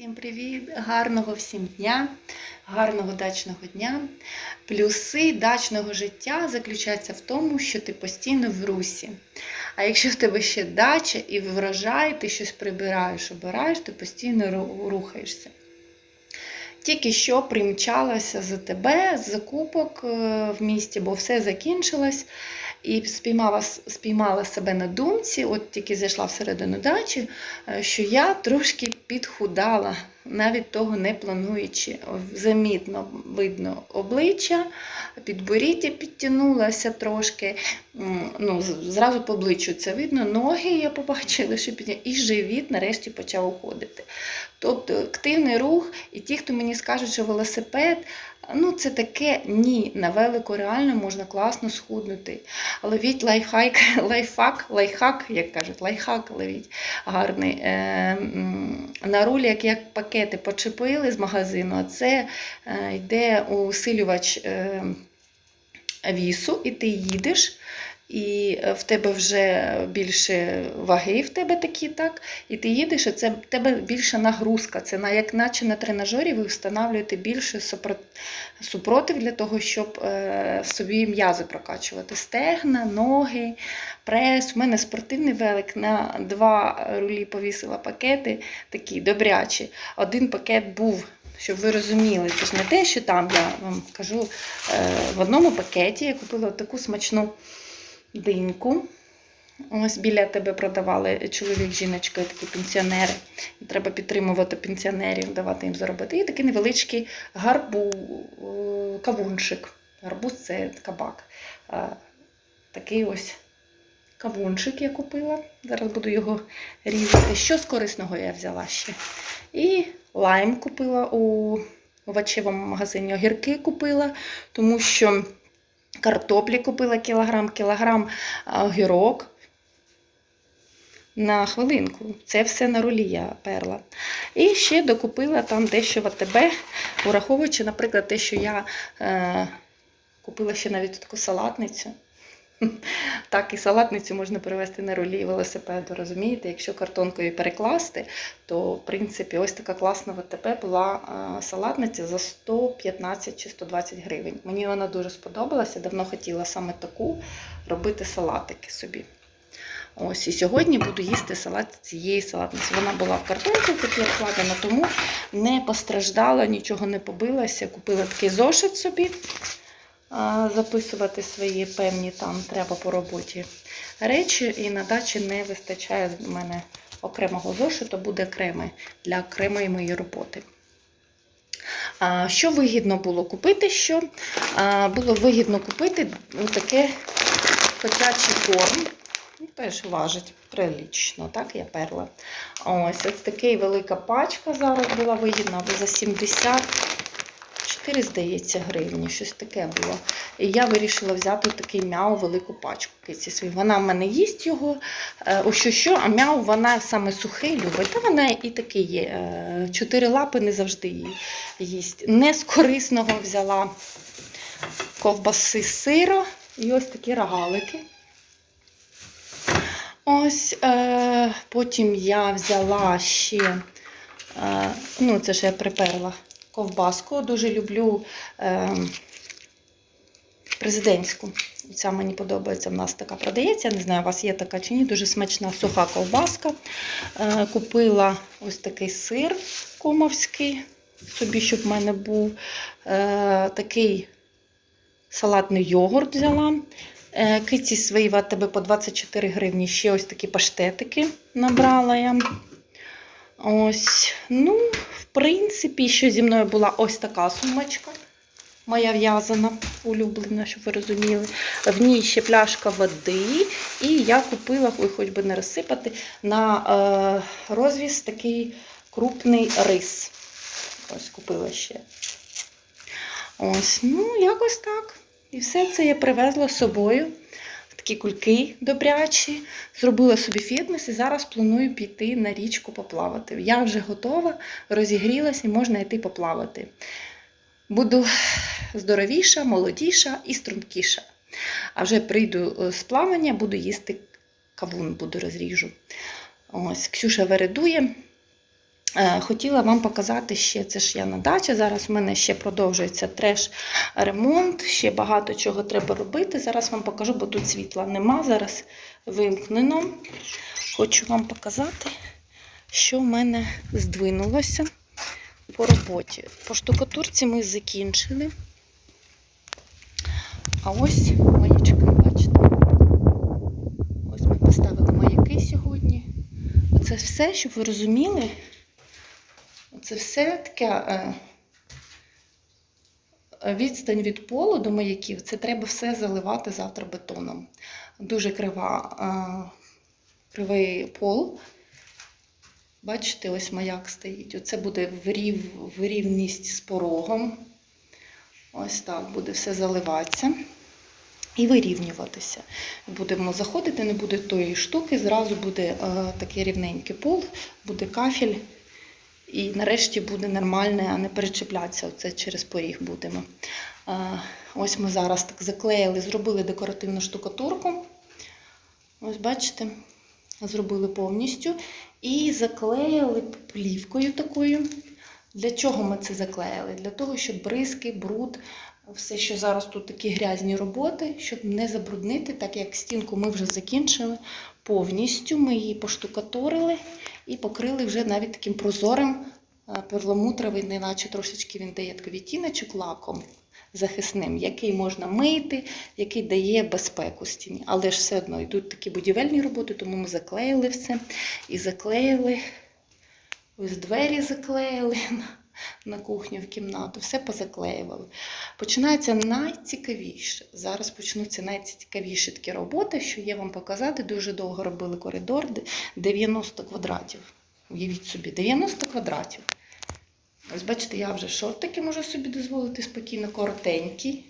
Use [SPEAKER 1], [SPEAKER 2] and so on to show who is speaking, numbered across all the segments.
[SPEAKER 1] Всім привіт! Гарного всім дня, гарного дачного дня. Плюси дачного життя заключаються в тому, що ти постійно в русі. А якщо в тебе ще дача і врожай, ти щось прибираєш, обираєш, ти постійно рухаєшся. Тільки що примчалася за тебе з закупок е, в місті, бо все закінчилось. І спіймала, спіймала себе на думці, от тільки зайшла всередину дачі, е, що я трошки підхудала, навіть того не плануючи. Замітно видно обличчя, підборіддя підтягнулася трошки. Ну, зразу по обличчю це видно. Ноги я побачила, що підтягнула, і живіт нарешті почав уходити. Тобто активний рух, і ті, хто мені скажуть, що велосипед, ну це таке ні. На велику реально можна класно схуднути. Ловіть лайфхак, лайфхак, лайфхак, як кажуть, лайфхак ловіть гарний. Е, на руль, як, як пакети почепили з магазину, а це е, йде усилювач е, вісу, і ти їдеш. І е, в тебе вже більше ваги в тебе такі, так? І ти їдеш, і це в тебе більша нагрузка. Це на, як наче на тренажері ви встановлюєте більше супротив для того, щоб е, собі м'язи прокачувати. Стегна, ноги, прес. У мене спортивний велик на два рулі повісила пакети, такі добрячі. Один пакет був. Щоб ви розуміли, це ж не те, що там я вам кажу. Е, в одному пакеті я купила таку смачну диньку. Ось біля тебе продавали чоловік, жіночка, такі пенсіонери. Треба підтримувати пенсіонерів, давати їм заробити. І такий невеличкий гарбу, е, кавунчик. Гарбуз це кабак. Е, Такий ось кавунчик я купила. Зараз буду його різати. Що з корисного я взяла ще? І лайм купила у овочевому магазині. Огірки купила, тому що картоплі купила кілограм, кілограм огірок. На хвилинку. Це все на рулі я перла. І ще докупила там дещо в АТБ, враховуючи, наприклад, те, що я е, купила ще навіть таку салатницю. Так, і салатницю можна перевести на рулі велосипеду, розумієте? Якщо картонкою перекласти, то в принципі ось така класна в АТБ була салатниця за 115 чи 120 гривень. Мені вона дуже сподобалася, давно хотіла саме таку робити салатики собі. Ось і сьогодні буду їсти салат цієї салатниці. Вона була в картонці такі вкладена, тому не постраждала, нічого не побилася. Купила такий зошит собі записувати свої певні там треба по роботі речі. І на дачі не вистачає в мене окремого зошиту, буде окремий для окремої моєї роботи. Що вигідно було купити? Що? Було вигідно купити таке котячий корм. Ну, Теж важить прилічно, так я перла. Ось ось такий велика пачка зараз була вигідна, бо за 74, здається, гривні, щось таке було. І я вирішила взяти такий мяу велику пачку киці свій. Вона в мене їсть його. е, О, що, що, а мяу вона саме сухий любить. Та вона і такий є. е, Чотири лапи не завжди її їсть. Не з корисного взяла ковбаси з і ось такі рогалики. Ось е, потім я взяла ще, е, ну це ж я приперла ковбаску. Дуже люблю е, президентську. Ця мені подобається, в нас така продається. Я не знаю, у вас є така чи ні, дуже смачна суха ковбаска. Е, купила ось такий сир комовський, собі, щоб в мене був е, такий салатний йогурт взяла. Е, Киці свої в тебе по 24 гривні. Ще ось такі паштетики набрала я. Ось, ну, в принципі, що зі мною була ось така сумочка. Моя в'язана, улюблена, щоб ви розуміли. В ній ще пляшка води. І я купила, ой, хоч би не розсипати, на е, розвіз такий крупний рис. Ось купила ще. Ось, ну, якось так. І все це я привезла з собою. Такі кульки добрячі. Зробила собі фітнес і зараз планую піти на річку поплавати. Я вже готова, розігрілася і можна йти поплавати. Буду здоровіша, молодіша і стрункіша. А вже прийду е, з плавання, буду їсти кавун, буду розріжу. Ось, Ксюша вередує. Е, Хотіла вам показати ще, це ж я на дачі. Зараз в мене ще продовжується треш ремонт, ще багато чого треба робити. Зараз вам покажу, бо тут світла нема. Зараз вимкнено. Хочу вам показати, що в мене здвинулося по роботі. По штукатурці ми закінчили. А ось маячки, бачите? Ось ми поставили маяки сьогодні. Оце все, щоб ви розуміли. Це все таке е, відстань від полу до маяків. Це треба все заливати завтра бетоном. Дуже крива, е, кривий пол. Бачите, ось маяк стоїть. Оце буде в, рів, в рівність з порогом. Ось так буде все заливатися і вирівнюватися. Будемо заходити, не буде тої штуки, зразу буде е, такий рівненький пол, буде кафель. І нарешті буде нормальне, а не перечіплятися. Оце через поріг будемо. Ось ми зараз так заклеїли, зробили декоративну штукатурку. Ось бачите, зробили повністю. І заклеїли плівкою такою. Для чого ми це заклеїли? Для того, щоб бризки, бруд, все, що зараз тут такі грязні роботи, щоб не забруднити, так як стінку ми вже закінчили повністю. Ми її поштукатурили і покрили вже навіть таким прозорим е, перламутровий, неначе трошечки він дає такий відтіночок лаком захисним, який можна мити, який дає безпеку стіні. Але ж все одно йдуть такі будівельні роботи, тому ми заклеїли все і заклеїли. Ось двері заклеїли на, кухню в кімнату, все позаклеювали. Починається найцікавіше. Зараз почнуться найцікавіші такі роботи, що є вам показати. Дуже довго робили коридор, 90 квадратів. Уявіть собі, 90 квадратів. Ось бачите, я вже шортики можу собі дозволити спокійно, коротенькі.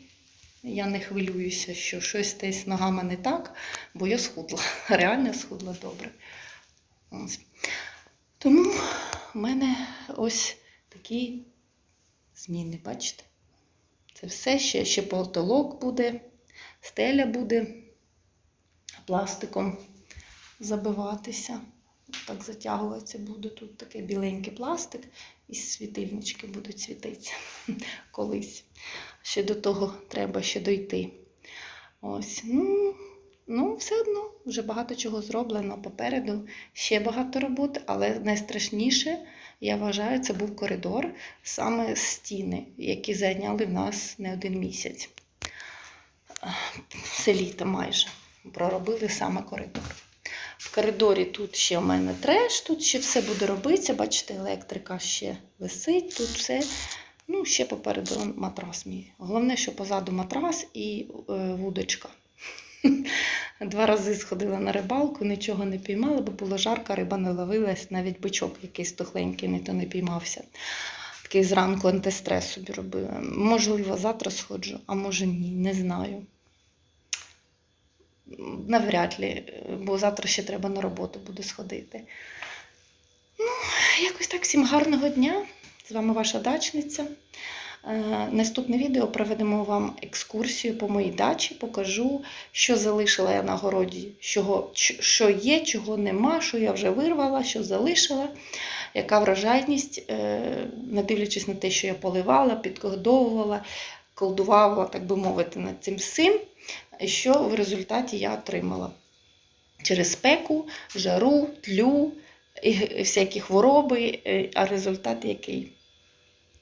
[SPEAKER 1] Я не хвилююся, що щось десь ногами не так, бо я схудла. Реально схудла добре. Ось. Тому в мене ось такі зміни, бачите? Це все ще, ще потолок буде, стеля буде пластиком забиватися. Так затягуватися буде. Тут такий біленький пластик, і світильнички будуть світитися колись. Ще до того треба ще дойти. Ось, ну, ну, все одно вже багато чого зроблено попереду. Ще багато роботи, але найстрашніше, я вважаю, це був коридор, саме стіни, які зайняли в нас не один місяць. Все літо майже проробили саме коридор. В коридорі тут ще в мене треш, тут ще все буде робитися. Бачите, електрика ще висить, тут все. Ну, ще попереду матрас мій. Головне, що позаду матрас і е, вудочка. Два рази сходила на рибалку, нічого не піймала, бо було жарко, риба не ловилась, навіть бичок якийсь тухленький, не то не піймався. Такий зранку антистрес собі робила. Можливо, завтра сходжу, а може ні, не знаю. Навряд ли, бо завтра ще треба на роботу буде сходити. Ну, якось так, всім гарного дня. З вами ваша дачниця. Е, Наступне відео проведемо вам екскурсію по моїй дачі, покажу, що залишила я на городі, що, є, чого нема, що я вже вирвала, що залишила, яка врожайність, е, не дивлячись на те, що я поливала, підгодовувала, колдувала, так би мовити, над цим всім, що в результаті я отримала через спеку, жару, тлю, всякі хвороби, е, а результат який?